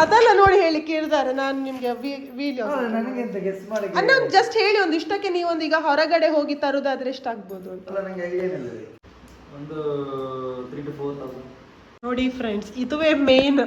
ಅದೆಲ್ಲ ನೋಡಿ ಹೇಳಿ ಕೇಳಿದಾರೆ. ನಾನು ನಿಮ್ಗೆ ವಿಡಿಯೋ ನನಗೆ ಎಂತ ಗೆಸ್ ಮಾಡಿ ಅನ್ನ ಜಸ್ಟ್ ಹೇಳಿ ಒಂದು ಇಷ್ಟಕ್ಕೆ ನೀವೊಂದು ಈಗ ಹೊರಗಡೆ ಹೋಗಿ ತರುದಾದ್ರೆ ಎಷ್ಟಾಗ್ಬೋದು ಅಂತ. ಅಲ್ಲ ನಂಗೆ ಐಡಿಯಾ ಇಲ್ಲ ಒಂದು ತ್ರೀ ಟು ಫೋರ್ ತೌಸಂಡ್ ನೋಡಿ ಫ್ರೆಂಡ್ಸ್ ಇದುವೇ main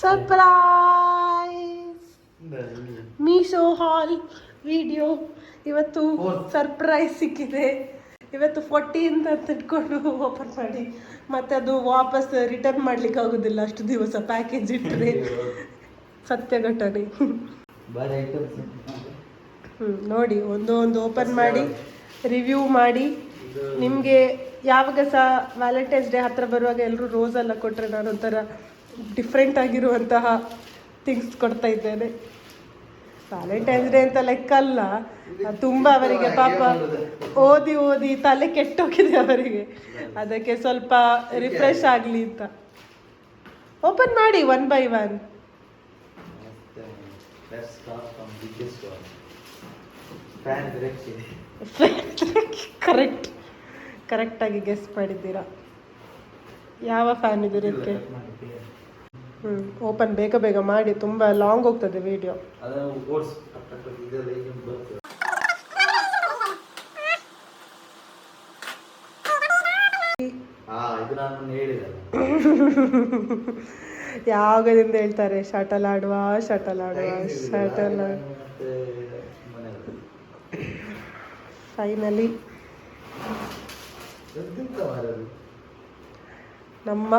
surprise Meesho haul video ಇವತ್ತು ಸರ್ಪ್ರೈಸ್ ಸಿಕ್ಕಿದೆ. ಇವತ್ತು ಫೋರ್ಟಿ ಅಂತ ಇಟ್ಕೊಂಡು ಓಪನ್ ಮಾಡಿ ಮತ್ತೆ ಅದು ವಾಪಸ್ ರಿಟರ್ನ್ ಮಾಡ್ಲಿಕ್ಕೆ ಆಗುದಿಲ್ಲ ಅಷ್ಟು ದಿವಸ ಪ್ಯಾಕೇಜ್ ಇಟ್ಟರೆ ಸತ್ಯ ಘಟನೆ ಹ್ಮ್, ನೋಡಿ ಒಂದು ಒಂದು ಓಪನ್ ಮಾಡಿ ರಿವ್ಯೂ ಮಾಡಿ. ನಿಮಗೆ ಯಾವಾಗ ಸಹ ವ್ಯಾಲೆಂಟೈನ್ಸ್ ಡೇ ಹತ್ರ ಬರುವಾಗ ಎಲ್ಲರೂ ರೋಸ್ ಎಲ್ಲ ಕೊಟ್ಟರೆ ನಾನು ಒಂಥರ ಡಿಫ್ರೆಂಟ್ ಆಗಿರುವಂತಹ ಥಿಂಗ್ಸ್ ಕೊಡ್ತಾ ಇದ್ದೇನೆ. ವ್ಯಾಲೆಂಟೈನ್ಸ್ ಡೇ ಅಂತ ಲೆಕ್ಕ ಅಲ್ಲ ತುಂಬ ಅವರಿಗೆ ಪಾಪ ಓದಿ ಓದಿ ತಲೆ ಕೆಟ್ಟೋಗಿದೆ ಅವರಿಗೆ. ಅದಕ್ಕೆ ಸ್ವಲ್ಪ ರಿಫ್ರೆಶ್ ಆಗಲಿ ಅಂತ. ಓಪನ್ ಮಾಡಿ ಒನ್ ಬೈ ಒನ್ ಕರೆಕ್ಟ್ ಕರೆಕ್ಟಾಗಿ ಗೆಸ್ ಮಾಡಿದ್ದೀರಾ? ಯಾವ ಫ್ಯಾನ್ ಇದೆ ಇದಕ್ಕೆ ಹ್ಞೂ ಓಪನ್ ಬೇಗ ಬೇಗ ಮಾಡಿ ತುಂಬ ಲಾಂಗ್ ಹೋಗ್ತದೆ ವಿಡಿಯೋ ಯಾವಾಗದಿಂದ ಹೇಳ್ತಾರೆ ಶಟಲ್ ಆಡುವ ಶಟಲ್ ಆಡುವ ಶಟಲ್ ಫೈನಲಿ ನಮ್ಮ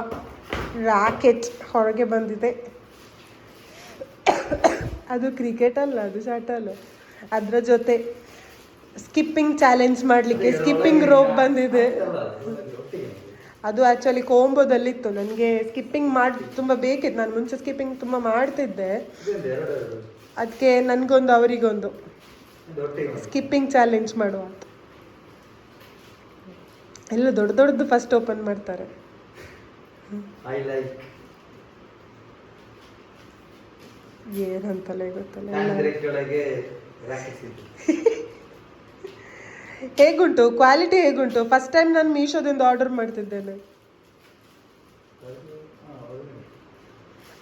ರಾಕೆಟ್ ಹೊರಗೆ ಬಂದಿದೆ. ಅದು ಕ್ರಿಕೆಟ್ ಅಲ್ಲ, ಅದು ಶಟಲ್ ಅದರ ಜೊತೆ ಸ್ಕಿಪ್ಪಿಂಗ್ ಚಾಲೆಂಜ್ ಮಾಡಲಿಕ್ಕೆ ಸ್ಕಿಪ್ಪಿಂಗ್ ರೋಪ್ ಬಂದಿದೆ. ಅದು ಆ್ಯಕ್ಚುಲಿ ಕೋಂಬೋದಲ್ಲಿತ್ತು. ನನಗೆ ಸ್ಕಿಪ್ಪಿಂಗ್ ಮಾಡಿ, ತುಂಬ ಬೇಕಿತ್ತು. ನಾನು ಮುಂಚೆ ಸ್ಕಿಪ್ಪಿಂಗ್ ತುಂಬ ಮಾಡ್ತಿದ್ದೆ. ಅದಕ್ಕೆ ನನಗೊಂದು, ಅವರಿಗೊಂದು. ಸ್ಕಿಪ್ಪಿಂಗ್ ಚಾಲೆಂಜ್ ಮಾಡುವ ಎಲ್ಲ ದೊಡ್ಡ ದೊಡ್ಡದು ಫಸ್ಟ್ ಓಪನ್ ಮಾಡ್ತಾರೆ. ಐ ಲೈಕ್ ಏನಂತಲೇ ಗೊತ್ತಲ್ಲ. ಹೇಗುಂಟು? ಕ್ವಾಲಿಟಿ ಹೇಗುಂಟು? ಫಸ್ಟ್ ಟೈಮ್ ನಾನು ಮೀಶೋದಿಂದ ಆರ್ಡರ್ ಮಾಡ್ತಿದ್ದೇನೆ.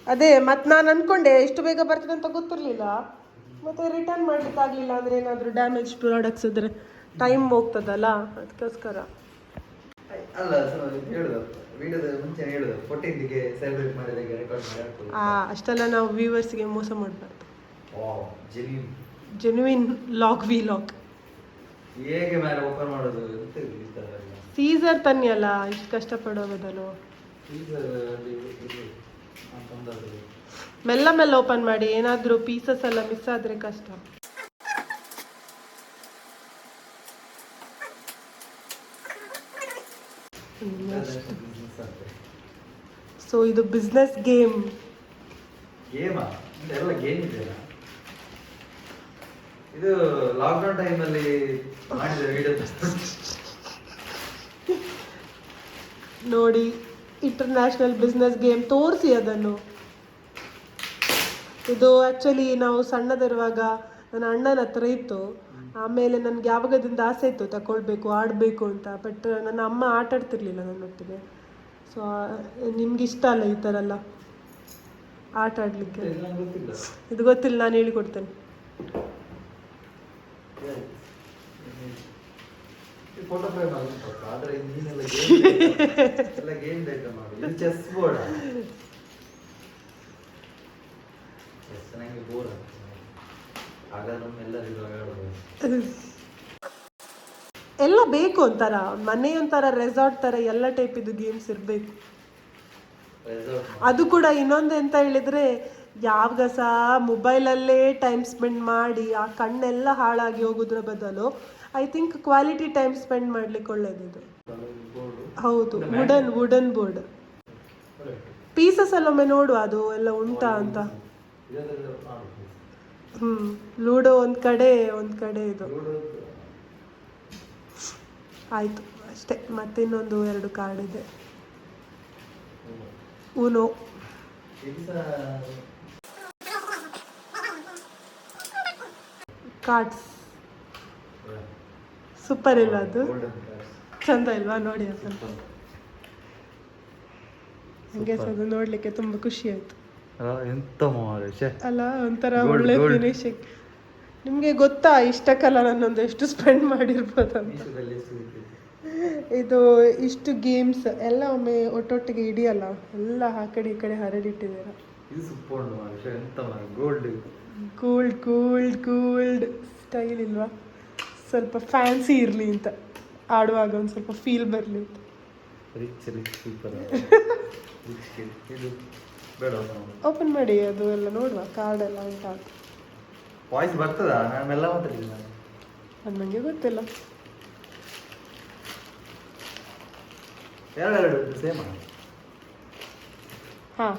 ಅದೇ ಮತ್ತೆ ನಾನು ಅನ್ಕೊಂಡೆ ಎಷ್ಟು ಬೇಗ ಬರ್ತದೆ ಅಂತ ಗೊತ್ತಿರಲಿಲ್ಲ. ಮತ್ತೆ ರಿಟರ್ನ್ ಮಾಡ್ಲಿಕ್ಕೆ ಆಗ್ಲಿಲ್ಲ ಅಂದರೆ ಏನಾದರೂ ಡ್ಯಾಮೇಜ್ ಪ್ರಾಡಕ್ಟ್ಸ್ ಇದ್ರೆ ಟೈಮ್ ಹೋಗ್ತದಲ್ಲ? ಅದಕ್ಕೋಸ್ಕರ. ಅಲ್ಲ ಹೇಳುದು ವಿಡಿಯೋದ ಮುಂಚೆ ಹೇಳುದು ಫೋರ್ಟೀನ್ಗೆ ಸೆಲೆಬ್ರೇಟ್ ಮಾಡಿದಾಗ ರೆಕಾರ್ಡ್ ಮಾಡಿ ಆ ಅಷ್ಟೆಲ್ಲ ನಾವು ವ್ಯೂವರ್ಸ್ಗೆ ಮೋಸ ಮಾಡಬಾರ್ದು. Wow genuine lock we lock ಹೇಗೆ ಮೇಲೆ ಓಪನ್ ಮಾಡೋದು ಎಂತ ಇದು ಈ ಥರ ಎಲ್ಲ? ಸೀಸರ್ ತನ್ನಿ ಅಲ್ಲ ಇಷ್ಟು ಕಷ್ಟಪಡೋ ಬದಲು ಈಗ ಅಲ್ಲಿ ಇದು ಆ ತಂದದ್ದು. ಮೆಲ್ಲ ಮೆಲ್ಲ ಓಪನ್ ಮಾಡಿ ಏನಾದರೂ ಪೀಸಸ್ ಎಲ್ಲ ಮಿಸ್ ಆದರೆ ಕಷ್ಟ. ಸೊ ಇದು ಬಿಸ್ನೆಸ್ ಗೇಮ್ ಗೇಮಾ ಗೇಮ್ ಇದೆಯಲ್ಲ? ಇದು ಲಾಕ್ಡೌನ್ ಟೈಮಲ್ಲಿ ಮಾಡಿದ ವಿಡಿಯೋ ನೋಡಿ ಇಂಟರ್ನ್ಯಾಷನಲ್ ಬಿಸ್ನೆಸ್ ಗೇಮ್ ತೋರಿಸಿ ಅದನ್ನು. ಇದು ಆ್ಯಕ್ಚುಲಿ ನಾವು ಸಣ್ಣದಿರುವಾಗ ನನ್ನ ಅಣ್ಣನ ಹತ್ರ ಇತ್ತು. ಆಮೇಲೆ ನನಗೆ ಯಾವಾಗದಿಂದ ಆಸೆ ಇತ್ತು ತಗೊಳ್ಬೇಕು ಆಡಬೇಕು ಅಂತ ಬಟ್ ನನ್ನ ಅಮ್ಮ ಆಟ ಆಡ್ತಿರ್ಲಿಲ್ಲ ನನ್ನೊಟ್ಟಿಗೆ. ಸೊ ನಿಮ್ಗೆ ಇಷ್ಟ ಅಲ್ಲ ಈ ಥರ ಎಲ್ಲ? ಆಟ ಆಡಲಿಕ್ಕೆ? ಇದು ಗೊತ್ತಿಲ್ಲ, ನಾನು ಹೇಳಿಕೊಡ್ತೇನೆ. ಫೋಟೋ ಚೆಸ್ ಬೋರ್ಡ್ ಚೆಸ್ ನಂಗೆ ಬೋರ್ ಆಗ ನಮ್ಮೆಲ್ಲರಿಗೂ ಆಡಬಹುದು ಎಲ್ಲ ಬೇಕು ಒಂಥರ. ಮನೆ ಒಂಥರ ರೆಸಾರ್ಟ್ ತರ ಎಲ್ಲ ಟೈಪ್ ಇದು ಗೇಮ್ಸ್ ಇರಬೇಕು. ಅದು ಕೂಡ ಇನ್ನೊಂದು ಎಂತ ಹೇಳಿದ್ರೆ ಯಾವಾಗ ಸಹ ಮೊಬೈಲಲ್ಲೇ ಟೈಮ್ ಸ್ಪೆಂಡ್ ಮಾಡಿ ಆ ಕಣ್ಣೆಲ್ಲ ಹಾಳಾಗಿ ಹೋಗೋದ್ರ ಬದಲು I think quality time spend ಮಾಡ್ಲಿಕ್ಕೆ ಒಳ್ಳೇದಿದು. ಹೌದು ವುಡನ್ ವುಡನ್ ಬೋರ್ಡ್ ಪೀಸಸ್ ಎಲ್ಲ ಒಮ್ಮೆ ನೋಡುವ, ಅದು ಎಲ್ಲ ಉಂಟಾ ಅಂತ. ಹ್ಮ್, ಲೂಡೋ ಒಂದು ಕಡೆ ಒಂದು ಕಡೆ ಇದು. ಆಯ್ತು, ಅಷ್ಟೇ. ಮತ್ತೆ ಇನ್ನೊಂದು ಎರಡು ಕಾರ್ಡ್ ಇದೆ. ಸಹ ಕಾರ್ಡ್ಸ್ ಸೂಪರ್ ಇಲ್ಲ ಅದು? ಚಂದ ಇಲ್ವಾ? ನೋಡಿ ಅಸಲ್ ಹಂಗೆ ಅದು ನೋಡಲಿಕ್ಕೆ ತುಂಬಾ ಖುಷಿ ಆಯ್ತು. ಎಂತ. ಅಲ್ಲ ಒಂಥರ ಒಳ್ಳೆ. ಫಿನಿಶಿಂಗ್ ನಿಮ್ಗೆ ಗೊತ್ತಾ ಇಷ್ಟಕ್ಕೆಲ್ಲ ನಾನೊಂದು ಎಷ್ಟು ಸ್ಪೆಂಡ್ ಮಾಡಿರ್ಬೋದು ಅಂತ ಮೀಶೋದಲ್ಲಿ ಎಷ್ಟು ಸಿಗ್ತದೆ? ಇದು? ಇಷ್ಟು ಗೇಮ್ಸ್ ಎಲ್ಲ ಒಮ್ಮೆ ಒಟ್ಟೊಟ್ಟಿಗೆ ಹಿಡಿಯಲ್ಲ ಎಲ್ಲ ಆ ಕಡೆ ಈ ಕಡೆ ಹರಡಿಟ್ಟಿದ್ದೀರ. ಕೂಲ್ಡ್ ಕೂಲ್ಡ್ ಕೂಲ್ಡ್ ಸ್ಟೈಲ್ ಇಲ್ವಾ? ಸ್ವಲ್ಪ ಫ್ಯಾನ್ಸಿ ಇರಲಿ ಅಂತ. ಆಡುವಾಗ ಒಂದು ಸ್ವಲ್ಪ ಫೀಲ್ ಬರಲಿ ಅಂತ. ಓಪನ್ ಮಾಡಿ ಅದು ಎಲ್ಲ ನೋಡುವ ಕಾರ್ಡ್ ಎಲ್ಲ ಉಂಟಾ ವಾಯ್ಸ್ ಬರ್ತದ? ನಾನು ಮೆಲ್ಲ ಮಾತಾಡಿದ್ದೀನಿ ನಾನು ಅದು ನನಗೆ ಗೊತ್ತಿಲ್ಲ. ಎರಡೆರಡು ಸೇಮ್ ಹಾಂ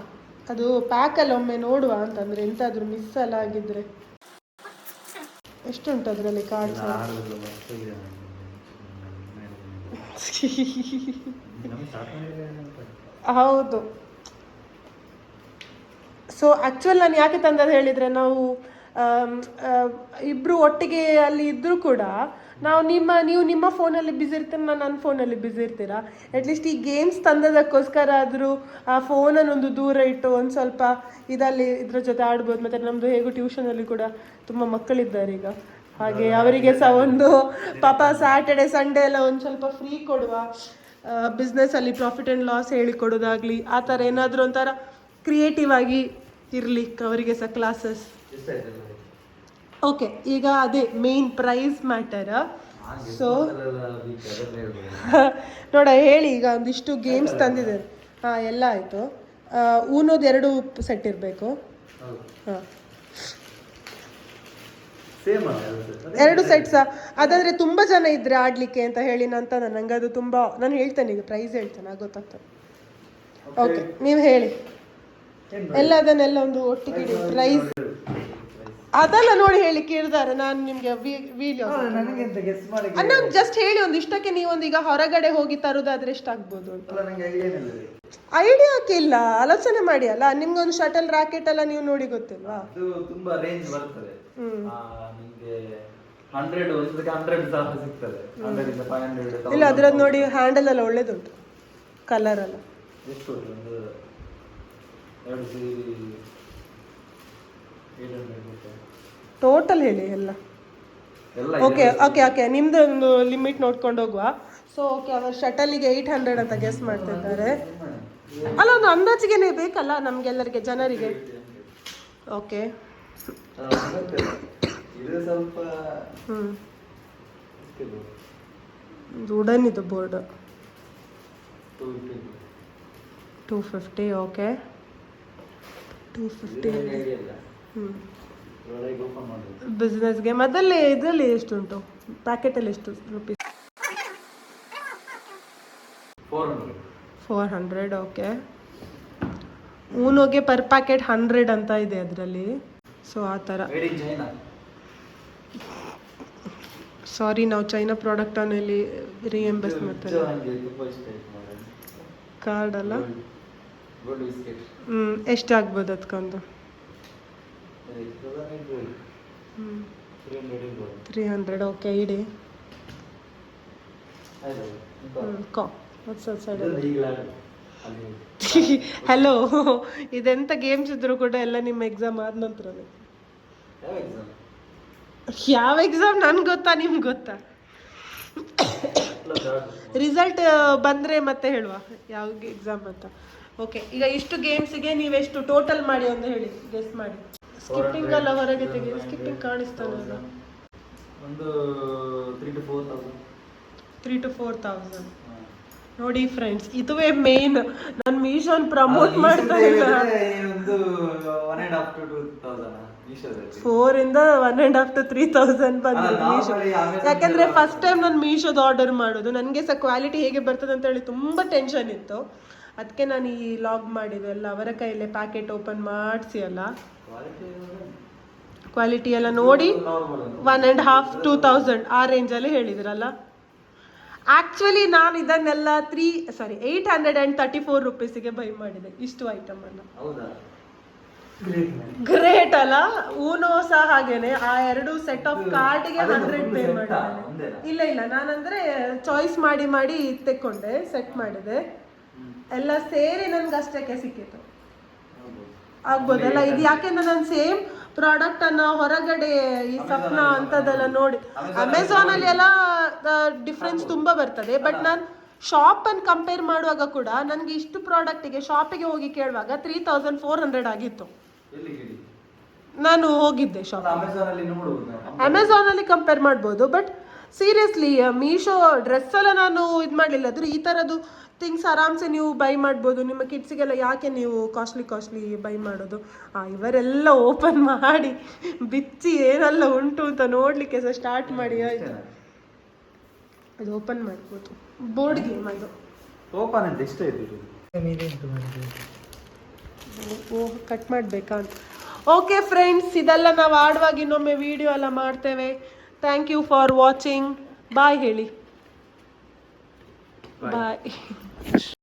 ಅದು ಪ್ಯಾಕಲ್ಲಿ ಒಮ್ಮೆ ನೋಡುವ ಅಂತಂದ್ರೆ ಎಂತಾದ್ರೂ ಮಿಸ್ ಎಲ್ಲ ಆಗಿದ್ರೆ. ಎಷ್ಟುಂಟು ಅದರಲ್ಲಿ ಕಾರ್ಡ್ಸ್ ಹೌದು. ಸೊ ಆ್ಯಕ್ಚುಲ್ ನಾನು ಯಾಕೆ ತಂದದ್ದು ಹೇಳಿದರೆ ನಾವು ಇಬ್ಬರು ಇಬ್ರು ಒಟ್ಟಿಗೆ ಅಲ್ಲಿ ಇದ್ದರೂ ಕೂಡ ನಾವು ನಿಮ್ಮ ನೀವು ನಿಮ್ಮ ಫೋನಲ್ಲಿ ಬ್ಯುಸಿ ಇರ್ತೀರ ನಾನು ನನ್ನ ಫೋನಲ್ಲಿ ಬ್ಯುಸಿ ಇರ್ತೀರಾ? ಅಟ್ಲೀಸ್ಟ್ ಈ ಗೇಮ್ಸ್ ತಂದದಕ್ಕೋಸ್ಕರ ಆದರೂ ಆ ಫೋನನ್ನೊಂದು ದೂರ ಇಟ್ಟು ಒಂದು ಸ್ವಲ್ಪ ಇದಲ್ಲಿ ಇದ್ರ ಜೊತೆ ಆಡ್ಬೋದು. ಮತ್ತು ನಮ್ಮದು ಹೇಗೂ ಟ್ಯೂಷನಲ್ಲಿ ಕೂಡ ತುಂಬ ಮಕ್ಕಳಿದ್ದಾರೆ ಈಗ. ಹಾಗೆ ಅವರಿಗೆ ಸಹ ಒಂದು ಪಾಪ ಸ್ಯಾಟರ್ಡೆ ಸಂಡೇ ಎಲ್ಲ ಒಂದು ಸ್ವಲ್ಪ ಫ್ರೀ ಕೊಡುವ ಬಿಸ್ನೆಸ್ಸಲ್ಲಿ ಪ್ರಾಫಿಟ್ ಆ್ಯಂಡ್ ಲಾಸ್ ಹೇಳಿಕೊಡೋದಾಗಲಿ ಆ ಥರ ಏನಾದರೂ ಒಂಥರ ಕ್ರಿಯೇಟಿವ್ ಆಗಿ ಇರಲಿ ಅವರಿಗೆ ಸಹ ಕ್ಲಾಸಸ್ ಓಕೆ ಈಗ ಅದೇ ಮೇನ್ ಪ್ರೈಸ್ ಮ್ಯಾಟರ್ ಸೊ ನೋಡ ಹೇಳಿ ಈಗ ಒಂದಿಷ್ಟು ಗೇಮ್ಸ್ ತಂದಿದ್ದಾರೆ ಹಾಂ ಎಲ್ಲ ಆಯಿತು. ಊನೋದು ಎರಡು ಸೆಟ್ ಇರಬೇಕು. ಹಾಂ. ಎರಡು ಸೆಟ್ಸ ಅದಾದ್ರೆ ತುಂಬ ಜನ ಇದ್ರೆ ಆಡ್ಲಿಕ್ಕೆ ಅಂತ ಹೇಳಿ ನಂತ ನಂಗೆ ಅದು ತುಂಬ ನಾನು ಹೇಳ್ತೇನೆ ಈಗ ಪ್ರೈಸ್ ಹೇಳ್ತೇನೆ ಗೊತ್ತಾಗ್ತದೆ. ಓಕೆ ನೀವು ಹೇಳಿ. ಎಲ್ಲ ಅದನ್ನೆಲ್ಲ ಒಂದು ಒಟ್ಟಿಗೆ ಪ್ರೈಸ್ ಅದೆಲ್ಲ ನೋಡಿ ಹೇಳಿ ಕೇಳಿದಾರೆ. ನಾನು ನಿಮಗೆ ವಿಡಿಯೋ ಗೆಸ್ ಮಾಡಿ ಜಸ್ಟ್ ಹೇಳಿ ಒಂದು ಇಷ್ಟಕ್ಕೆ ನೀವೊಂದು ಈಗ ಹೊರಗಡೆ ಹೋಗಿ ತರುದಾದ್ರೆ ಎಷ್ಟಾಗ್ಬೋದು ಅಂತ. ಐಡಿಯಾ ಇಲ್ಲ ಐಡಿಯಾಕ್ಕೆ ಇಲ್ಲ ಆಲೋಚನೆ ಮಾಡಿ ಅಲ್ಲ ನಿಮ್ಗೊಂದು ಶಟಲ್ ರಾಕೆಟ್ ಎಲ್ಲ ನೀವು ನೋಡಿ ಗೊತ್ತಿಲ್ವಾ? ಅದು ತುಂಬಾ ರೇಂಜ್ ಬರ್ತದೆ. ನಿಮ್ಗೆ ಹಂಡ್ರೆಡ್ ಒಂದಕ್ಕೆ ಹಂಡ್ರೆಡ್ ಸಹ ಸಿಗ್ತದೆ. ಫೈವ್ ಹಂಡ್ರೆಡ್ ಇಲ್ಲ ಅದ್ರದ್ದು ನೋಡಿ ಹ್ಯಾಂಡಲ್ ಎಲ್ಲ ಒಳ್ಳೇದುಂಟು. ಕಲರ್ ಎಲ್ಲ. ಎಷ್ಟು ಒಂದು ಎರಡು ಏಟ್ ಹಂಡ್ರೆಡ್ ಟೋಟಲ್ ಹೇಳಿ ಎಲ್ಲ. ಎಲ್ಲ ಓಕೆ ಓಕೆ ಓಕೆ ನಿಮ್ದು ಒಂದು ಲಿಮಿಟ್ ನೋಡ್ಕೊಂಡು ಹೋಗುವ. ಸೊ ಓಕೆ ಅವರು ಶಟಲಿಗೆ ಏಯ್ಟ್ ಹಂಡ್ರೆಡ್ ಅಂತ ಗೆಸ್ ಮಾಡ್ತಿದ್ದಾರೆ. ಅಲ್ಲ ಒಂದು ಅಂದಾಜಿಗೆನೆ ಬೇಕಲ್ಲ ನಮ್ಗೆಲ್ಲರಿಗೆ ಜನರಿಗೆ? ಓಕೆ ಇದು ಸ್ವಲ್ಪ? ವುಡನ್ ಇದು. Board. Two fifty okay two fifty. ಬಿಸ್ನೆಸ್ಗೆ ಮೊದಲೇ ಇದರಲ್ಲಿ ಎಷ್ಟುಂಟು? ಪ್ಯಾಕೆಟಲ್ಲಿ ಎಷ್ಟು ರುಪೀಸ್. ಫೋರ್ ಹಂಡ್ರೆಡ್ ಓಕೆ ಊನೋಗೆ ಪರ್ ಪ್ಯಾಕೆಟ್ ಹಂಡ್ರೆಡ್ ಅಂತ ಇದೆ ಅದರಲ್ಲಿ. ಸೊ ಆ ಥರ. ಸಾರಿ ನಾವು ಚೈನಾ ಪ್ರಾಡಕ್ಟ್ ಅನ್ನಲ್ಲಿ ರಿಎಂಬರ್ಸ್ ಮಾಡ್ತಾರೆ. ಕಾರ್ಡ್ ಅಲ್ಲ? Gold biscuit. ಹ್ಞೂ ಎಷ್ಟಾಗ್ಬೋದು ಅದಕ್ಕೊಂದು. ತ್ರೀ ಹಂಡ್ರೆಡ್ ಓಕೆ ಇಡಿ. ಕಾ ಹಲೋ ಇದೆಂತ ಗೇಮ್ಸ್ ಇದ್ರು ಕೂಡ ಎಲ್ಲ ನಿಮ್ಮ ಎಕ್ಸಾಮ್ ಆದ ನಂತರ ಯಾವ exam? ಯಾವ ಎಕ್ಸಾಮ್ ನನ್ಗೆ ಗೊತ್ತಾ ನಿಮ್ಗೆ ಗೊತ್ತಾ? ರಿಸಲ್ಟ್ ಬಂದರೆ ಮತ್ತೆ ಹೇಳುವ ಯಾವ ಎಕ್ಸಾಮ್ ಅಂತ? ಓಕೆ ಈಗ ಇಷ್ಟು ಗೇಮ್ಸಿಗೆ ನೀವೆಷ್ಟು ಟೋಟಲ್ ಮಾಡಿ ಅಂತ ಹೇಳಿ ಗೆಸ್ ಮಾಡಿ. ಸ್ಕಿಪ್ಪಿಂಗ್ ಅಲ್ಲ ಹೊರಗೆ ತೆಗೆದು ಸ್ಕಿಪ್ಪಿಂಗ್ ಕಾಣಿಸ್ತಾನಲ್ಲ ಒಂದು three to four thousand three to four thousand ನೋಡಿ ಫ್ರೆಂಡ್ಸ್ ಇದುವೇ ಮೇನ್ ನಾನು ಮೀಶೋನ್ ಪ್ರಮೋಟ್ ಮಾಡ್ತಾ ಇಲ್ಲ. ಒಂದು one and half to two thousand four ಇಂದ one and half to three thousand ಬಂದಿದೆ ಮೀಶೋ ಯಾಕಂದ್ರೆ ಫಸ್ಟ್ ಟೈಮ್ ನಾನು ಮೀಶೋದು ಆರ್ಡರ್ ಮಾಡೋದು. ನನಗೆ ಸಹ ಕ್ವಾಲಿಟಿ ಹೇಗೆ ಬರ್ತದೆ ಅಂತ ಹೇಳಿ ತುಂಬಾ ಟೆನ್ಷನ್ ಇತ್ತು. ಅದಕ್ಕೆ ನಾನು ಈ ಲಾಗ್ ಮಾಡಿದೆ ಎಲ್ಲ ಅವರ ಕೈಯಲ್ಲೇ ಪ್ಯಾಕೆಟ್ ಓಪನ್ ಮಾಡಿಸಿ ಅಲ್ಲ ಕ್ವಾಲಿಟಿ ಎಲ್ಲ ನೋಡಿ one and half two thousand ಆ ರೇಂಜಲ್ಲಿ ಹೇಳಿದ್ರಲ್ಲ? ಆ್ಯಕ್ಚುಲಿ ನಾನು ಇದನ್ನೆಲ್ಲ three sorry eight hundred and thirty four ರುಪೀಸಿಗೆ buy ಮಾಡಿದೆ ಇಷ್ಟು ಐಟಮ್ ಹೌದಾ? ಗ್ರೇಟ್ ಅಲ್ಲ? ಊನೋ ಸಹ ಹಾಗೇನೆ ಆ ಎರಡು ಸೆಟ್ ಆಫ್ ಕಾರ್ಡ್ಗೆ ಹಂಡ್ರೆಡ್ ಪೇ? ಮಾಡಿದ್ದೇನೆ. ಇಲ್ಲ ಇಲ್ಲ ನಾನಂದ್ರೆ ಚಾಯ್ಸ್ ಮಾಡಿ ಮಾಡಿ ತೆಕ್ಕೊಂಡೆ ಸೆಟ್ ಮಾಡಿದೆ. ಎಲ್ಲ ಸೇರಿ ನನ್ಗೆ ಅಷ್ಟಕ್ಕೆ ಸಿಕ್ಕಿತ್ತು ಆಗ್ಬೋದಲ್ಲ? ಇದು ಯಾಕೆಂದ್ರೆ ನಾನು ಸೇಮ್ ಪ್ರಾಡಕ್ಟ್ ಅನ್ನ ಹೊರಗಡೆ ಈ ಸಪ್ನ ಅಂತದೆಲ್ಲ ನೋಡಿ. ಅಮೆಝಾನ್ ಅಲ್ಲಿ ಎಲ್ಲ ಡಿಫ್ರೆನ್ಸ್ ತುಂಬಾ ಬರ್ತದೆ. ಬಟ್ ನಾನು ಶಾಪ್ ಅನ್ನು ಕಂಪೇರ್ ಮಾಡುವಾಗ ಕೂಡ ನನಗೆ ಇಷ್ಟು ಪ್ರಾಡಕ್ಟಿಗೆ ಶಾಪಿಗೆ ಹೋಗಿ ಕೇಳುವಾಗ ತ್ರೀ ತೌಸಂಡ್ ಫೋರ್ ಹಂಡ್ರೆಡ್ ಆಗಿತ್ತು. ನಾನು ಹೋಗಿದ್ದೆ ಶಾಪ್ ಅಮೆಝಾನ್ ಅಲ್ಲಿ ಕಂಪೇರ್ ಮಾಡ್ಬೋದು. ಬಟ್ ಸೀರಿಯಸ್ಲಿ ಮೀಶೋ ಡ್ರೆಸ್ ಎಲ್ಲ ನಾನು ಇದು ಮಾಡಲಿಲ್ಲ. ಅದ್ರ ಈ ಥರದ್ದು ಥಿಂಗ್ಸ್ ಆರಾಮ್ಸೆ ನೀವು ಬೈ ಮಾಡ್ಬೋದು. ನಿಮ್ಮ ಕಿಡ್ಸಿಗೆಲ್ಲ ಯಾಕೆ ನೀವು ಕಾಸ್ಟ್ಲಿ ಕಾಸ್ಟ್ಲಿ ಬೈ ಮಾಡೋದು? ಆ ಇವರೆಲ್ಲ ಓಪನ್ ಮಾಡಿ ಬಿಚ್ಚಿ ಏನೆಲ್ಲ ಉಂಟು ಅಂತ ನೋಡಲಿಕ್ಕೆ ಸಹ ಸ್ಟಾರ್ಟ್ ಮಾಡಿ ಆಯಿತು? ಅದು ಓಪನ್ ಮಾಡ್ಬೋದು. ಬೋರ್ಡ್ ಗೇಮ್ ಅದು. ಓಪನ್ ಅಂತ ಇಷ್ಟ ಓ ಕಟ್ ಮಾಡಬೇಕಾ ಅಂತ. ಓಕೆ ಫ್ರೆಂಡ್ಸ್ ಇದೆಲ್ಲ ನಾವು ಆಡುವಾಗ ಇನ್ನೊಮ್ಮೆ ವಿಡಿಯೋ ಎಲ್ಲ ಮಾಡ್ತೇವೆ. Thank you for watching bye ಹೇಳಿ. ಬಾಯ್